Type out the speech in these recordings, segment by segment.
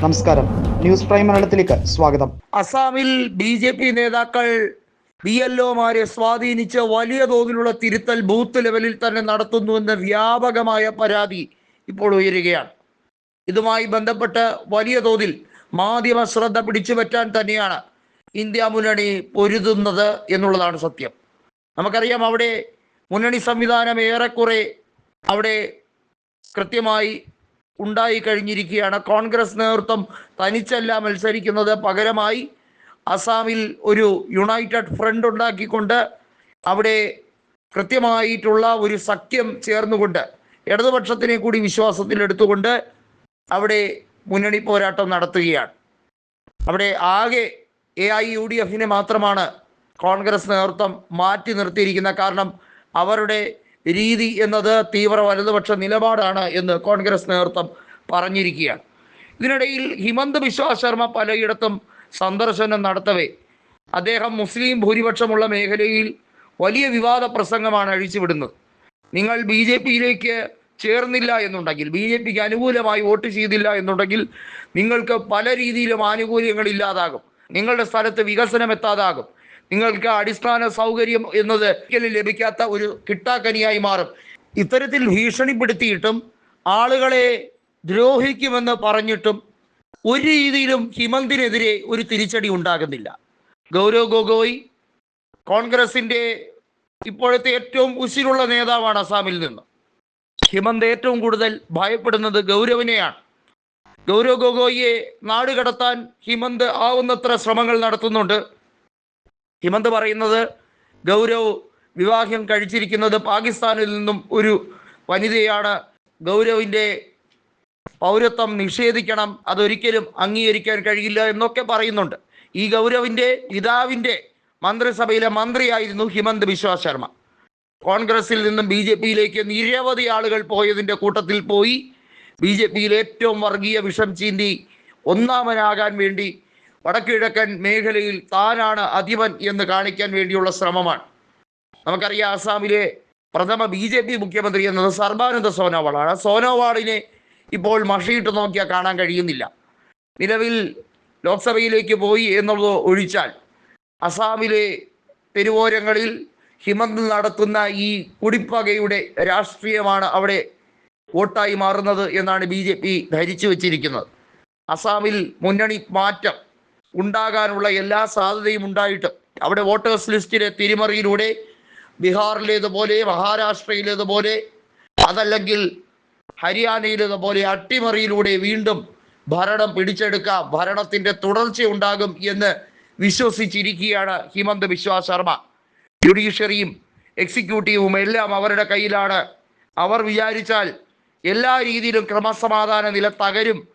നമസ്കാരം. News prime മലയാളത്തിലേക്ക് സ്വാഗതം. അസാമിൽ ബി ജെ പി നേതാക്കൾ ബി എൽ ഒമാരെ സ്വാധീനിച്ച് വലിയ തോതിലുള്ള തിരുത്തൽ ബൂത്ത് ലെവലിൽ തന്നെ നടത്തുന്നുവെന്ന വ്യാപകമായ പരാതി ഇപ്പോൾ ഉയരുകയാണ്. ഇതുമായി ബന്ധപ്പെട്ട് വലിയ തോതിൽ മാധ്യമ ശ്രദ്ധ പിടിച്ചു പറ്റാൻ തന്നെയാണ് ഇന്ത്യ മുന്നണി പൊരുതുന്നത് എന്നുള്ളതാണ് സത്യം. നമുക്കറിയാം അവിടെ മുന്നണി സംവിധാനം ഏറെക്കുറെ അവിടെ കൃത്യമായി ഉണ്ടായി കഴിഞ്ഞിരിക്കുകയാണ് കോൺഗ്രസ് നേതൃത്വം തനിച്ചല്ല മത്സരിക്കുന്നത്. പകരമായി അസാമിൽ ഒരു യുണൈറ്റഡ് ഫ്രണ്ട് ഉണ്ടാക്കിക്കൊണ്ട് അവിടെ കൃത്യമായിട്ടുള്ള ഒരു സഖ്യം ചേർന്നുകൊണ്ട് ഇടതുപക്ഷത്തിനെ കൂടി വിശ്വാസത്തിൽ എടുത്തുകൊണ്ട് അവിടെ മുന്നണി പോരാട്ടം നടത്തുകയാണ്. അവിടെ ആകെ എ ഐ യു ഡി എഫിനെ മാത്രമാണ് കോൺഗ്രസ് നേതൃത്വം മാറ്റി നിർത്തിയിരിക്കുന്ന കാരണം അവരുടെ രീതി എന്നത് തീവ്ര വലതുപക്ഷ നിലപാടാണ് എന്ന് കോൺഗ്രസ് നേതൃത്വം പറഞ്ഞിരിക്കുകയാണ്. ഇതിനിടയിൽ ഹിമന്ത് ബിശ്വ ശർമ്മ പലയിടത്തും സന്ദർശനം നടത്തവേ. അദ്ദേഹം മുസ്ലിം ഭൂരിപക്ഷമുള്ള മേഖലയിൽ വലിയ വിവാദ പ്രസംഗമാണ് അഴിച്ചുവിടുന്നത്. നിങ്ങൾ ബി ജെ പിയിലേക്ക് ചേർന്നില്ല എന്നുണ്ടെങ്കിൽ ബി ജെ പിക്ക് അനുകൂലമായി വോട്ട് ചെയ്തില്ല എന്നുണ്ടെങ്കിൽ നിങ്ങൾക്ക് പല രീതിയിലും ആനുകൂല്യങ്ങൾ ഇല്ലാതാകും. നിങ്ങളുടെ സ്ഥലത്ത് വികസനം എത്താതാകും. നിങ്ങൾക്ക് അടിസ്ഥാന സൗകര്യം എന്നത് ഒരിക്കലും ലഭിക്കാത്ത ഒരു കിട്ടാക്കനിയായി മാറും. ഇത്തരത്തിൽ ഭീഷണിപ്പെടുത്തിയിട്ടും ആളുകളെ ദ്രോഹിക്കുമെന്ന് പറഞ്ഞിട്ടും ഒരു രീതിയിലും ഹിമന്തിനെതിരെ ഒരു തിരിച്ചടി ഉണ്ടാകുന്നില്ല. ഗൗരവ് ഗൊഗോയ് കോൺഗ്രസിന്റെ ഇപ്പോഴത്തെ ഏറ്റവും ഉശിരുള്ള നേതാവാണ് അസാമിൽ നിന്ന്. ഹിമന്ത് ഏറ്റവും കൂടുതൽ ഭയപ്പെടുന്നത് ഗൗരവിനെയാണ്. ഗൗരവ് ഗൊഗോയിയെ നാടുകടത്താൻ ഹിമന്ത് ആവുന്നത്ര ശ്രമങ്ങൾ നടത്തുന്നുണ്ട്. ഹിമന്ത് പറയുന്നത് ഗൗരവ് വിവാഹം കഴിച്ചിരിക്കുന്നത് പാകിസ്ഥാനിൽ നിന്നും ഒരു വനിതയാണ്. ഗൗരവിന്റെ പൗരത്വം നിഷേധിക്കണം. അതൊരിക്കലും അംഗീകരിക്കാൻ കഴിയില്ല എന്നൊക്കെ പറയുന്നുണ്ട്. ഈ ഗൗരവിന്റെ പിതാവിന്റെ മന്ത്രിസഭയിലെ മന്ത്രിയായിരുന്നു ഹിമന്ത് ബിശ്വ ശർമ്മ. കോൺഗ്രസിൽ നിന്നും ബി ജെ പിയിലേക്ക് നിരവധി ആളുകൾ പോയതിന്റെ കൂട്ടത്തിൽ പോയി. ബി ജെ പിയിൽ ഏറ്റവും വർഗീയ വിഷം ചീന്തി ഒന്നാമനാകാൻ വേണ്ടി വടക്കിഴക്കൻ മേഖലയിൽ താനാണ് അധിപൻ എന്ന് കാണിക്കാൻ വേണ്ടിയുള്ള ശ്രമമാണ്. നമുക്കറിയാം ആസാമിലെ പ്രഥമ ബി ജെ പി മുഖ്യമന്ത്രി എന്നത് സർബാനന്ദ സോനോവാളാണ്. സോനോവാളിനെ ഇപ്പോൾ മഷിയിട്ട് നോക്കിയാൽ കാണാൻ കഴിയുന്നില്ല. നിലവിൽ ലോക്സഭയിലേക്ക് പോയി എന്നുള്ളത് ഒഴിച്ചാൽ അസാമിലെ തെരുവോരങ്ങളിൽ ഹിമന്ത് നടത്തുന്ന ഈ കുടിപ്പകയുടെ രാഷ്ട്രീയമാണ് അവിടെ വോട്ടായി മാറുന്നത് എന്നാണ് ബി ജെ പി ധരിച്ചു വച്ചിരിക്കുന്നത്. അസാമിൽ മുന്നണി മാറ്റം ഉണ്ടാകാനുള്ള എല്ലാ സാധ്യതയും ഉണ്ടായിട്ട്. അവിടെ വോട്ടേഴ്സ് ലിസ്റ്റിലെ തിരിമറിയിലൂടെ ബീഹാറിലേതുപോലെ മഹാരാഷ്ട്രയിലേതുപോലെ അതല്ലെങ്കിൽ ഹരിയാനയിലേതുപോലെ അട്ടിമറിയിലൂടെ വീണ്ടും ഭരണം പിടിച്ചെടുക്കാം ഭരണത്തിന്റെ തുടർച്ചയുണ്ടാകും എന്ന് വിശ്വസിച്ചിരിക്കുകയാണ് ഹിമന്ത് ബിശ്വ ശർമ്മ. ജുഡീഷ്യറിയും എക്സിക്യൂട്ടീവും എല്ലാം അവരുടെ കയ്യിലാണ്. അവർ വിചാരിച്ചാൽ എല്ലാ രീതിയിലും ക്രമസമാധാന നില തകരും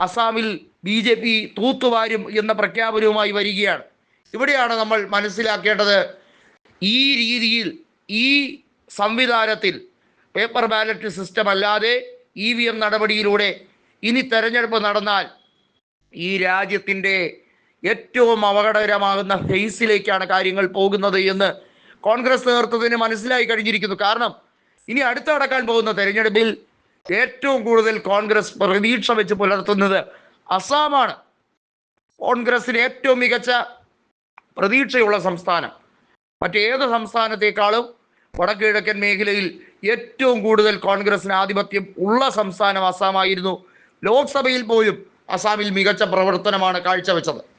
അസാമിൽ ബി ജെ പി തൂത്തുവാരും എന്ന പ്രഖ്യാപനവുമായി വരികയാണ്. ഇവിടെയാണ് നമ്മൾ മനസ്സിലാക്കേണ്ടത് ഈ രീതിയിൽ ഈ സംവിധാനത്തിൽ പേപ്പർ ബാലറ്റ് സിസ്റ്റം അല്ലാതെ ഇ വി എം നടപടിയിലൂടെ ഇനി തെരഞ്ഞെടുപ്പ് നടന്നാൽ ഈ രാജ്യത്തിന്റെ ഏറ്റവും അപകടകരമാകുന്ന ഫേസിലേക്കാണ് കാര്യങ്ങൾ പോകുന്നത് എന്ന് കോൺഗ്രസ് നേതൃത്വത്തിന് മനസ്സിലായി കഴിഞ്ഞിരിക്കുന്നു. കാരണം ഇനി അടുത്ത് നടക്കാൻ പോകുന്ന തെരഞ്ഞെടുപ്പിൽ ഏറ്റവും കൂടുതൽ കോൺഗ്രസ് പ്രതീക്ഷ വെച്ച് പുലർത്തുന്നത് അസാമാണ്. കോൺഗ്രസിന് ഏറ്റവും മികച്ച പ്രതീക്ഷയുള്ള സംസ്ഥാനം. മറ്റേത് സംസ്ഥാനത്തേക്കാളും വടക്കുകിഴക്കൻ മേഖലയിൽ ഏറ്റവും കൂടുതൽ കോൺഗ്രസിന് ആധിപത്യം ഉള്ള സംസ്ഥാനം അസാമായിരുന്നു. ലോക്സഭയിൽ പോലും അസാമിൽ മികച്ച പ്രവർത്തനമാണ് കാഴ്ചവെച്ചത്.